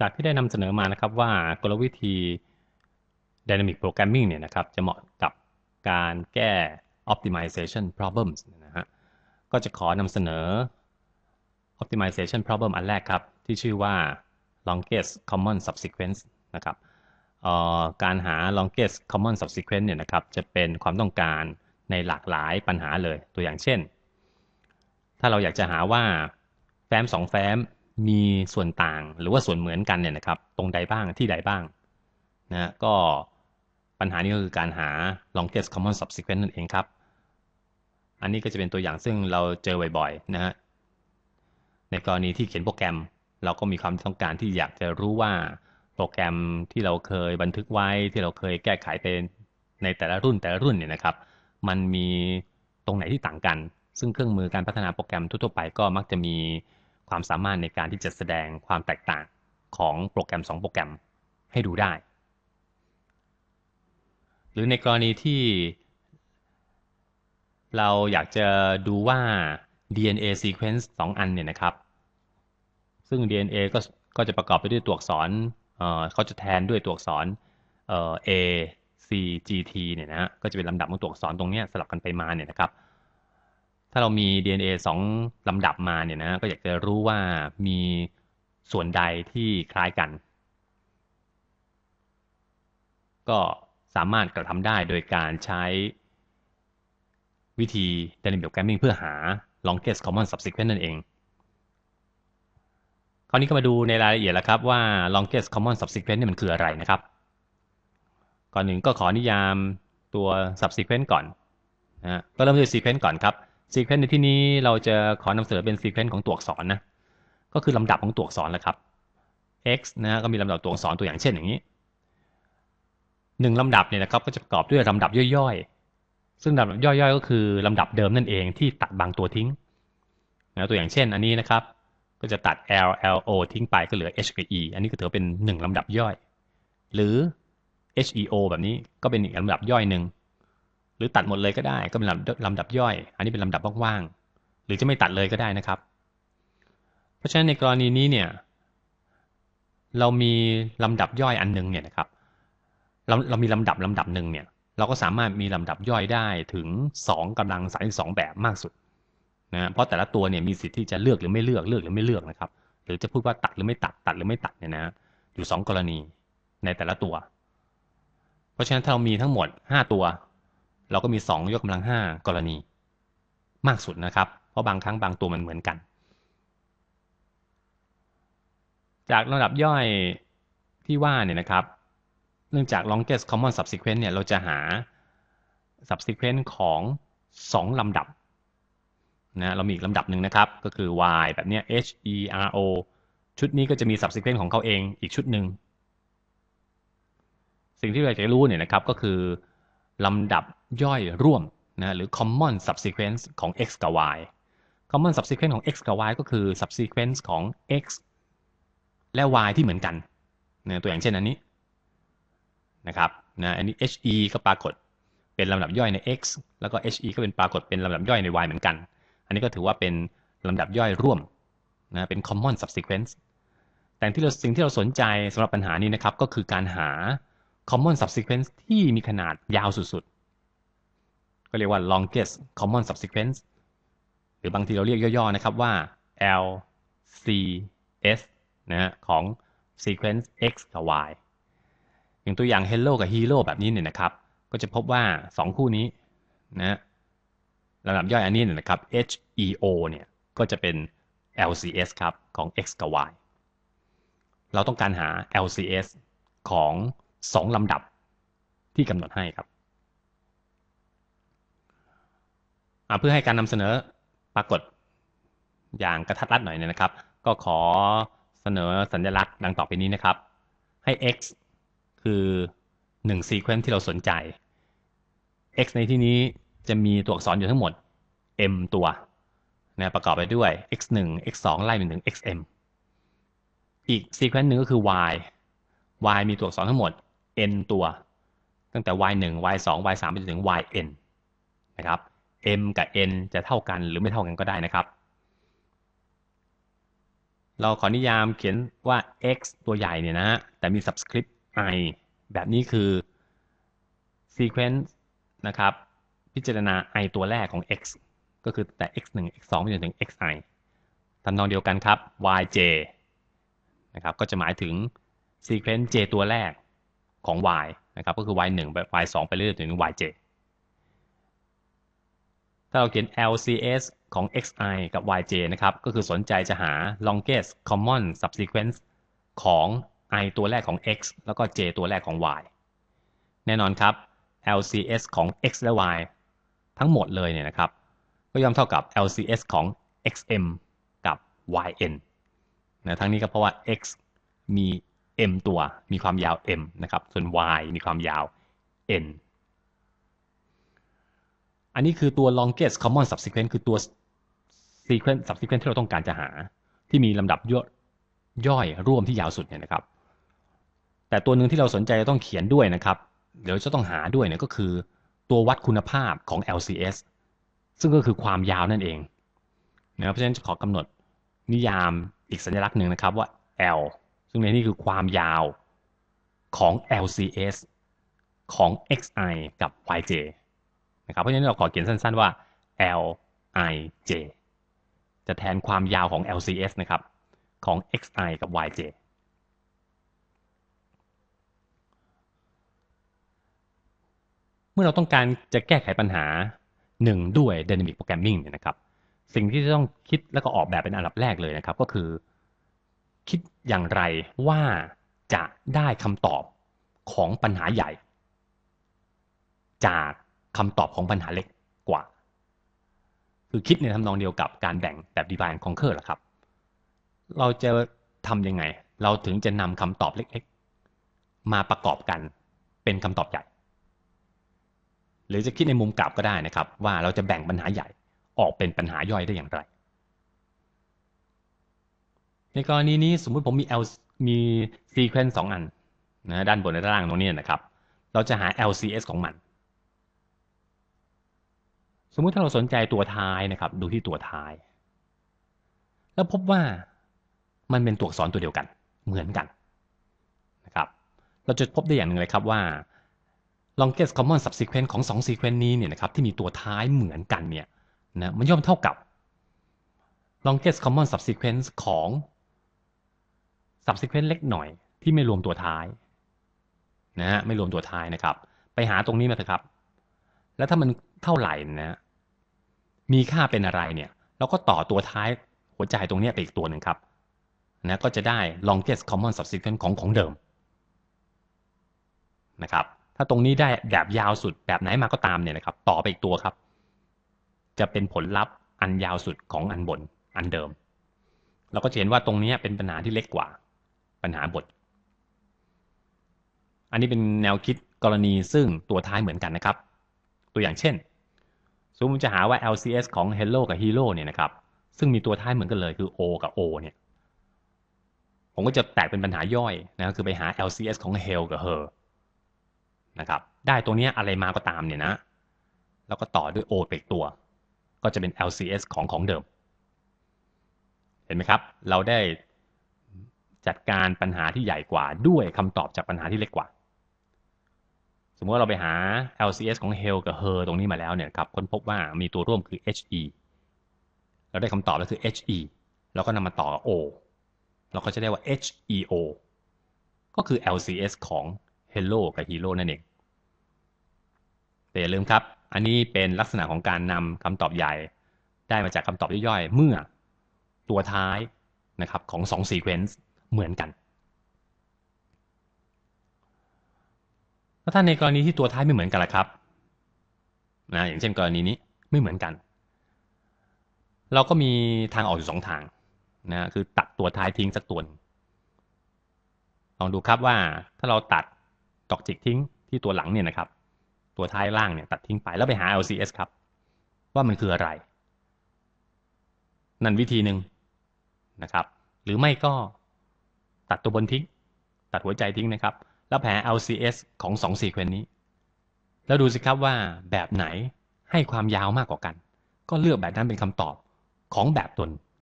จากที่ได้นำเสนอมานะครับว่ากลวิธี Dynamic Programming เนี่ยนะครับจะเหมาะกับการแก้ Optimization Problems นะฮะก็จะขอนำเสนอ Optimization Problem อันแรกครับ ที่ชื่อว่า Longest Common Subsequence นะครับการหา longest common subsequence เนี่ยนะครับจะเป็นความต้องการในหลากหลายปัญหาเลยตัวอย่างเช่น ถ้าเราอยากจะหาว่าแฟ้มสองแฟ้ม มีส่วนต่างหรือว่าส่วนเหมือนกันเนี่ยนะครับ ตรงใดบ้างที่ใดบ้างนะก็ปัญหานี้ก็คือการหา longest common subsequence นั่นเองครับ อันนี้ก็จะเป็นตัวอย่างซึ่งเราเจอบ่อยๆนะฮะในกรณีที่เขียนโปรแกรม เราก็มีความต้องการที่อยากจะรู้ว่าโปรแกรมที่เราเคยบันทึกไว้ที่เราเคยแก้ไขเป็นในแต่ละรุ่นแต่ละรุ่นเนี่ยนะครับ มันมีตรงไหนที่ต่างกัน ซึ่งเครื่องมือการพัฒนาโปรแกรมทั่วไปก็มักจะมี ความสามารถในการที่จะแสดงความแตกต่างของโปรแกรม 2 โปรแกรมให้ดูได้ หรือในกรณีที่เราอยากจะดูว่า DNA sequence 2 อันเนี่ยนะครับ ซึ่ง DNA ก็ก็จะประกอบไปด้วยตัวอักษรเขาจะแทนด้วยตัวอักษร A C G T เนี่ยนะก็จะเป็นลำดับของตัวอักษรตรงนี้สลับกันไปมาเนี่ยนะครับ ถ้าเรามี DNA 2ลำดับมาเนี่ยนะก็อยากจะรู้ว่ามีส่วนใดที่คล้ายกัน ก็สามารถกระทำได้โดยการใช้วิธี Dynamic Programming เพื่อหา longest common subsequence นั่นเอง คราวนี้ก็มาดูในรายละเอียดแล้วครับว่า longest common subsequence นี่มันคืออะไรนะครับ ก่อนหนึ่งก็ขอนิยามตัว subsequence ก่อนนะก็เริ่มด้วย sequence ก่อนครับ sequence ในที่นี้เราจะขอนำเสนอเป็น sequence ของตัวอักษรนะ ก็คือลำดับของตัวอักษรแหละครับ x นะก็มีลำดับตัวอักษรตัวอย่างเช่นอย่างนี้หนึ่งลำดับเนี่ยนะครับก็จะประกอบด้วยลำดับย่อยๆ ซึ่งลำดับย่อยๆ ก็คือลำดับเดิมนั่นเองที่ตัดบางตัวทิ้งนะตัวอย่างเช่นอันนี้นะครับ ก็จะตัด L L O ทิ้งไปก็เหลือ H กับ E อันนี้ก็ถือเป็น1ลำดับย่อย หรือ H E O แบบนี้ก็เป็นอีกลำดับย่อยหนึ่ง หรือตัดหมดเลยก็ได้ก็เป็นลำดับย่อย อันนี้เป็นลำดับว่างๆหรือจะไม่ตัดเลยก็ได้นะครับ เพราะฉะนั้นในกรณีนี้เนี่ยเรามีลำดับย่อยอันนึงเนี่ยนะครับเราเรามีลำดับลำดับหนึ่งเนี่ยเราก็สามารถมีลำดับย่อยได้ถึง 2กำลัง32แบบมากสุดนะเพราะแต่ละตัวเนี่ยมีสิทธิ์ที่จะเลือกหรือไม่เลือกเลือกหรือไม่เลือกนะครับ หรือจะพูดว่าตัดหรือไม่ตัดตัดหรือไม่ตัดเนี่ยนะอยู่ 2 กรณีในแต่ละตัว เพราะฉะนั้นถ้าเรามีทั้งหมด 5 ตัว เราก็มี 2 ยกกำลัง 5 กรณี มากสุดนะครับ เพราะบางครั้งบางตัวมันเหมือนกัน จากระดับย่อยที่ว่าเนี่ยนะครับ เนื่องจาก longest common subsequence เนี่ยเราจะหา subsequence ของ 2 ลำดับนะเรามีอีกลำดับหนึ่งนะครับ ก็คือ y แบบนี้ h e r o ชุดนี้ก็จะมี subsequence ของเขาเองอีกชุดหนึ่ง สิ่งที่เราจะรู้เนี่ยนะครับก็คือ ลำดับย่อยร่วมนะหรือ common subsequence ของ x กับ y common subsequence ของ x กับ y ก็คือ subsequence ของ x และ y ที่เหมือนกันนะตัวอย่างเช่นอันนี้นะครับนะอันนี้ he ก็ปรากฏเป็นลำดับย่อยใน x แล้วก็ he ก็เป็นปรากฏเป็นลำดับย่อยใน y เหมือนกัน อันนี้ก็ถือว่าเป็นลำดับย่อยร่วมนะเป็น common subsequence แต่ที่เราสิ่งที่เราสนใจสำหรับปัญหานี้นะครับ ก็คือการหา common subsequence ที่มีขนาดยาวสุดๆ ก็เรียกว่า longest common subsequence หรือบางทีเราเรียกย่อๆ นะครับว่า LCS นะของ sequence x กับ y อย่างตัวอย่าง hello กับ hero แบบนี้เนี่ยนะครับ ก็จะพบว่า 2 คู่นี้นะระดับย่อยอันนี้นะครับ HEO เนี่ยก็จะเป็น LCS ครับของ x กับ y เราต้องการหา LCS ของ 2ลำดับที่กำหนดให้ครับ เพื่อให้การนำเสนอปรากฏอย่างกระทัดรัดหน่อยนะครับ ก็ขอเสนอสัญลักษณ์ดังต่อไปนี้นะครับ ให้ x คือ 1 sequence ที่เราสนใจ x ในที่นี้จะมีตัวอักษรอยู่ทั้งหมด m ตัวนะประกอบไปด้วย x 1 x 2ไล่ไปถึง xm อีกซีเควนต์หนึ่งก็คือ y y มีตัวอักษรทั้งหมด n ตัว ตั้งแต่ y 1 y 2 y 3ไปจนถึง yn นะครับ m กับ n จะเท่ากันหรือไม่เท่ากันก็ได้นะครับ เราขอนิยามเขียนว่า x ตัวใหญ่เนี่ยนะฮะแต่มี subscript i แบบนี้คือ sequence นะครับ พิจารณา i ตัวแรกของ x ก็คือแต่ x 1 x 2ไปจนถึง xi ทำนองเดียวกันครับ yj นะครับ ก็จะหมายถึง sequence j ตัวแรก ของ y นะครับก็คือ y 1ไป y 2ไปเรื่อยๆถึง yj ถ้าเราเขียน LCS ของ xi กับ yj นะครับก็คือสนใจจะหา longest common subsequence ของ i ตัวแรกของ x แล้วก็ j ตัวแรกของ y แน่นอนครับ LCS ของ x และ y ทั้งหมดเลยเนี่ยนะครับ ก็ย่อมเท่ากับ LCS ของ xm กับ yn นะทั้งนี้ก็เพราะว่า x มี m ตัวมีความยาว m นะครับ ส่วน y มีความยาว n อันนี้คือตัว longest common subsequence คือตัว sequence subsequence ที่เราต้องการจะหา ที่มีลำดับย่อย่อยร่วมที่ยาวสุดเนี่ยนะครับ แต่ตัวหนึ่งที่เราสนใจต้องเขียนด้วยนะครับ เดี๋ยวจะต้องหาด้วยเนี่ยก็คือตัววัดคุณภาพของ LCS ซึ่งก็คือความยาวนั่นเองนะเพราะฉะนั้นจะขอกำหนดนิยามอีกสัญลักษณ์หนึ่งนะครับว่า L ซึ่งในนี้คือความยาวของ LCS ของ xi กับ yj นะครับ เพราะฉะนั้นเราขอเขียนสั้นๆว่า lij จะแทนความยาวของ LCS นะครับ ของ xi กับ yj เมื่อเราต้องการจะแก้ไขปัญหาหนึ่งด้วย Dynamic Programming เนี่ยนะครับ สิ่งที่จะต้องคิดแล้วก็ออกแบบเป็นอันดับแรกเลยนะครับ ก็คือ คิดอย่างไรว่าจะได้คำตอบของปัญหาใหญ่ จากคำตอบของปัญหาเล็กกว่า คือคิดในทำนองเดียวกับการแบ่งแบบ divide and conquer แหละครับ เราจะทำยังไง เราถึงจะนำคำตอบเล็กๆ มาประกอบกันเป็นคำตอบใหญ่ หรือจะคิดในมุมกลับก็ได้นะครับ ว่าเราจะแบ่งปัญหาใหญ่ออกเป็นปัญหาย่อยได้อย่างไร ในกรณีนี้สมมุติผมมี L มี sequence สองอันนะด้านบนและด้านล่างตรงนี้นะครับ เราจะหา LCS ของมัน สมมุติถ้าเราสนใจตัวท้ายนะครับ ดูที่ตัวท้าย แล้วพบว่ามันเป็นตัวอักษรตัวเดียวกัน เหมือนกันนะครับ เราจะพบได้อย่างหนึ่งเลยครับว่า longest common subsequence ของ 2 sequence นี้เนี่ยนะครับที่มีตัวท้ายเหมือนกันเนี่ยนะมันย่อมเท่ากับ longest common subsequence ของ subsequence เล็กหน่อยที่ไม่รวมตัวท้ายนะฮะไม่รวมตัวท้ายนะครับ ไปหาตรงนี้มาเถอะครับ แล้วถ้ามันเท่าไหร่นะมีค่าเป็นอะไรเนี่ยเราก็ต่อตัวท้ายหัวใจตรงนี้ไปอีกตัวหนึ่งครับนะก็จะได้ longest common subsequence ของของเดิมนะครับ ถ้าตรงนี้ได้แบบยาวสุดแบบไหนมาก็ตามเนี่ยนะครับ ต่อไปอีกตัวครับ จะเป็นผลลัพธ์อันยาวสุดของอันบนอันเดิม เราก็เห็นว่าตรงนี้เป็นปัญหาที่เล็กกว่า ปัญหาบท อันนี้เป็นแนวคิดกรณีซึ่งตัวท้ายเหมือนกันนะครับ ตัวอย่างเช่นสมมติจะหาว่า LCS ของ Hello กับ Hero เนี่ยนะครับ ซึ่งมีตัวท้ายเหมือนกันเลยคือ O กับ O เนี่ย ผมก็จะแตกเป็นปัญหาย่อยนะคือไปหา LCS ของ Hell กับ Her นะครับ ได้ตัวนี้อะไรมาก็ตามเนี่ยนะ แล้วก็ต่อด้วย O ไปอีกตัว ก็จะเป็น LCS ของของเดิม เห็นไหมครับ เราได้ จัดการปัญหาที่ใหญ่กว่าด้วยคำตอบจากปัญหาที่เล็กกว่า สมมติว่าเราไปหา LCS ของ Hell กับ Her ตรงนี้มาแล้วเนี่ยครับค้นพบว่ามีตัวร่วมคือ HE เราได้คำตอบแล้วคือ HE เราก็นำมาต่อกับ O เราก็จะได้ว่า HEO ก็คือ LCS ของ Hello กับ Hero นั่นเองแต่อย่าลืมครับ อันนี้เป็นลักษณะของการนำคำตอบใหญ่ได้มาจากคำตอบย่อยๆ เมื่อตัวท้ายนะครับของ2 sequence เหมือนกันแล้วถ้าในกรณีที่ตัวท้ายไม่เหมือนกันล่ะครับนะอย่างเช่นกรณีนี้ไม่เหมือนกัน เราก็มีทางออกอยู่สองทางนะคือตัดตัวท้ายทิ้งสักตัวลองดูครับว่าถ้าเราตัดตอกจิกทิ้งที่ตัวหลังเนี่ยนะครับ ตัวท้ายล่างเนี่ยตัดทิ้งไปแล้วไปหา LCS ครับ ว่ามันคืออะไร นั่นวิธีหนึ่งนะครับ หรือไม่ก็ ตัดตัวบนทิ้ง ตัดหัวใจทิ้งนะครับ แล้วแผล LCS ของ2 sequence นี้ แล้วดูสิครับว่าแบบไหนให้ความยาวมากกว่ากัน ก็เลือกแบบนั้นเป็นคำตอบของแบบตน